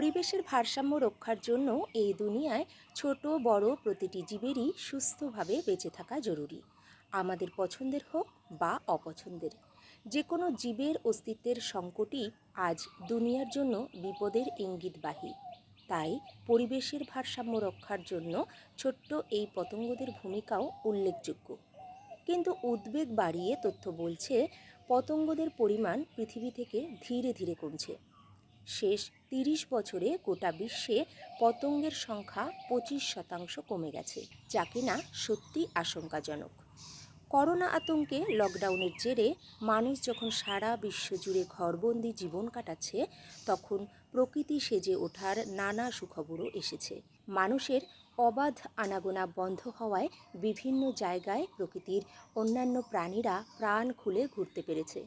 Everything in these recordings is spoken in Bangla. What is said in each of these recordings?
পরিবেশের ভারসাম্য রক্ষার জন্য এই দুনিয়ায় ছোট, বড় প্রতিটি জীবেরই সুস্থভাবে বেঁচে থাকা জরুরি। আমাদের পছন্দের হোক বা অপছন্দের যে কোনো জীবের অস্তিত্বের সংকটই আজ দুনিয়ার জন্য বিপদের ইঙ্গিতবাহী তাই পরিবেশের ভারসাম্য রক্ষার জন্য ছোট্ট এই পতঙ্গদের ভূমিকাও উল্লেখযোগ্য। কিন্তু উদ্বেগ বাড়িয়ে তথ্য বলছে, পতঙ্গদের পরিমাণ পৃথিবী থেকে ধীরে ধীরে কমছে। শেষ তিরিশ বছরে গোটা বিশ্বে পতঙ্গের সংখ্যা পঁচিশ শতাংশ কমে গেছে, যা কিনা সত্যি আশঙ্কাজনক। করোনা আতঙ্কে লকডাউনের জেরে মানুষ যখন সারা বিশ্ব জুড়ে ঘরবন্দি জীবন কাটাচ্ছে, তখন প্রকৃতি সেজে ওঠার নানা সুখবরও এসেছে। মানুষের অবাধ আনাগোনা বন্ধ হওয়ায় বিভিন্ন জায়গায় প্রকৃতির অন্যান্য প্রাণীরা প্রাণ খুলে ঘুরতে পেরেছে।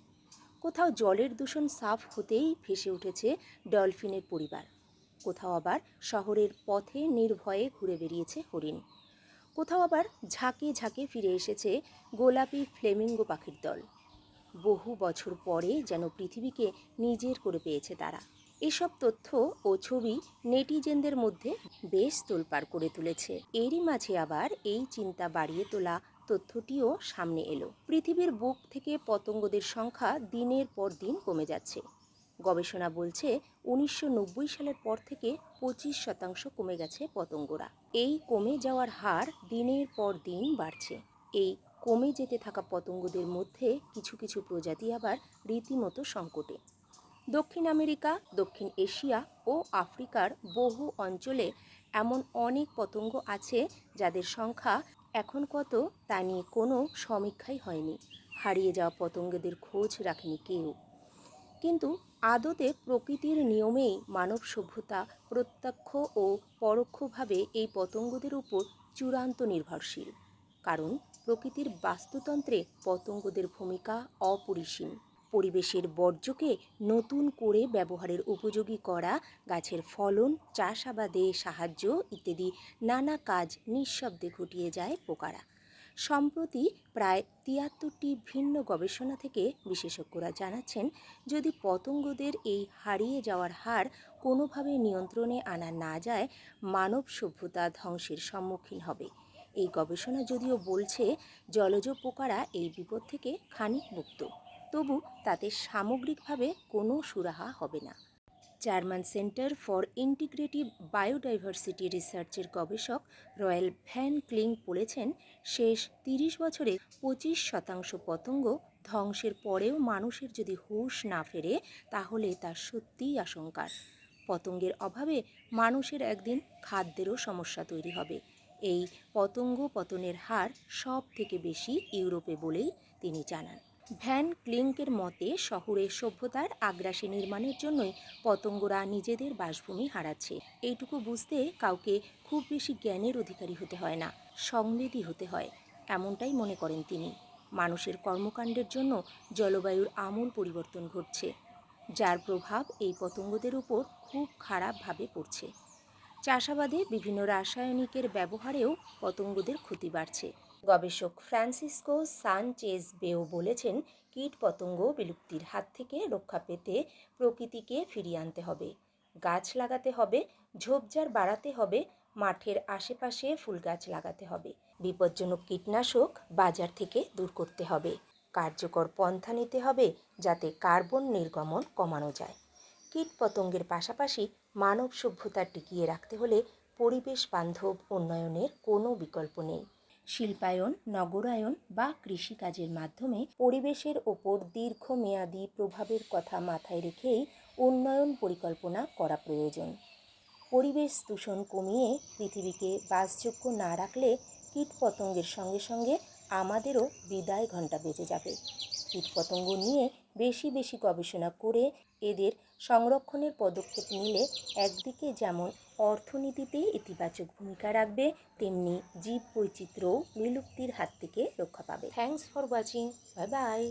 কোথাও জলের দূষণ সাফ হতেই ভেসে উঠেছে ডলফিনের পরিবার। কোথাও আবার শহরের পথে নির্ভয়ে ঘুরে বেরিয়েছে হরিণ। কোথাও আবার ঝাঁকে ঝাঁকে ফিরে এসেছে গোলাপি ফ্লেমিঙ্গো পাখির দল। বহু বছর পরে যেন পৃথিবীকে নিজের করে পেয়েছে তারা। এসব তথ্য ও ছবি নেটিজেনদের মধ্যে বেশ তোলপাড় করে তুলেছে। এরই মাঝে আবার এই চিন্তা বাড়িয়ে তোলা তথ্যটিও সামনে এলো। পৃথিবীর বুক থেকে পতঙ্গদের সংখ্যা দিনের পর দিন কমে যাচ্ছে। গবেষণা বলছে উনিশশো নব্বই সালের পর থেকে পঁচিশ শতাংশ কমে গেছে পতঙ্গরা। এই কমে যাওয়ার হার দিনের পর দিন বাড়ছে। এই কমে যেতে থাকা পতঙ্গদের মধ্যে কিছু কিছু প্রজাতি আবার রীতিমতো সংকটে। দক্ষিণ আমেরিকা, দক্ষিণ এশিয়া ও আফ্রিকার বহু অঞ্চলে এমন অনেক পতঙ্গ আছে যাদের সংখ্যা এখন কত তা নিয়ে কোনো সমীক্ষাই হয়নি। হারিয়ে যাওয়া পতঙ্গদের খোঁজ রাখেনি কেউ। কিন্তু আদতে প্রকৃতির নিয়মেই মানব সভ্যতা প্রত্যক্ষ ও পরোক্ষভাবে এই পতঙ্গদের উপর চূড়ান্ত নির্ভরশীল। কারণ প্রকৃতির বাস্তুতন্ত্রে পতঙ্গদের ভূমিকা অপরিসীম। পরিবেশের বর্জ্যকে নতুন করে ব্যবহারের উপযোগী করা, গাছের ফলন, চাষাবাদে সাহায্য ইত্যাদি নানা কাজ নিঃশব্দে ঘটিয়ে যায় পোকারা। সম্প্রতি প্রায় তিয়াত্তরটি ভিন্ন গবেষণা থেকে বিশেষজ্ঞরা জানাচ্ছেন, যদি পতঙ্গদের এই হারিয়ে যাওয়ার হার কোনোভাবে নিয়ন্ত্রণে আনা না যায়, মানব সভ্যতা ধ্বংসের সম্মুখীন হবে। এই গবেষণা যদিও বলছে, জলজ পোকারা এই বিপদ থেকে খানিক মুক্ত। তবু তাতে সামগ্রিকভাবে কোনো সুরাহা হবে না। German centre for integrative biodiversity রিসার্চের গবেষক রয়্যাল ভ্যান ক্লিং বলেছেন, শেষ তিরিশ বছরে পঁচিশ শতাংশ পতঙ্গ ধ্বংসের পরেও মানুষের যদি হুঁশ না ফেরে, তাহলে তা সত্যিই আশঙ্কার। পতঙ্গের অভাবে মানুষের একদিন খাদ্যেরও সমস্যা তৈরি হবে। এই পতঙ্গ পতনের হার সব থেকে বেশি ইউরোপে বলেই তিনি জানান। ভ্যান ক্লিঙ্কের মতে, শহরের সভ্যতার আগ্রাসী নির্মাণের জন্যই পতঙ্গরা নিজেদের বাসভূমি হারাচ্ছে। এইটুকু বুঝতে কাউকে খুব বেশি জ্ঞানের অধিকারী হতে হয় না, সংবেদী হতে হয়, এমনটাই মনে করেন তিনি। মানুষের কর্মকাণ্ডের জন্য জলবায়ুর আমূল পরিবর্তন ঘটছে, যার প্রভাব এই পতঙ্গদের উপর খুব খারাপভাবে পড়ছে। চাষাবাদে বিভিন্ন রাসায়নিকের ব্যবহারেও পতঙ্গদের ক্ষতি বাড়ছে। গবেষক ফ্রান্সিসকো সানচেজ বেও বলেছেন কীট পতঙ্গ বিলুপ্তির হাত থেকে রক্ষা পেতে প্রকৃতিকে ফিরিয়ে আনতে হবে। গাছ লাগাতে হবে, ঝোপঝাড় বাড়াতে হবে, মাঠের আশেপাশে ফুল গাছ লাগাতে হবে। বিপজ্জনক কীটনাশক বাজার থেকে দূর করতে হবে। কার্যকর পন্থা নিতে হবে যাতে কার্বন নির্গমন কমানো যায়। কীট পতঙ্গের পাশাপাশি মানব সভ্যতা টিকিয়ে রাখতে হলে পরিবেশ বান্ধব উন্নয়নের কোনো বিকল্প নেই। শিল্পায়ন, নগরায়ন বা কৃষিকাজের মাধ্যমে পরিবেশের ওপর দীর্ঘমেয়াদী প্রভাবের কথা মাথায় রেখেই উন্নয়ন পরিকল্পনা করা প্রয়োজন। পরিবেশ দূষণ কমিয়ে পৃথিবীকে বাসযোগ্য না রাখলে কীটপতঙ্গের সঙ্গে সঙ্গে আমাদেরও বিদায় ঘণ্টা বেজে যাবে। কীটপতঙ্গ নিয়ে বেশি বেশি গবেষণা করে এদের সংরক্ষণের পদক্ষেপ নিলে একদিকে যেমন অর্থনীতিতে ইতিবাচক ভূমিকা রাখবে, তেমনি জীব বৈচিত্র্যও বিলুপ্তির হাত থেকে রক্ষা পাবে। Thanks for watching bye bye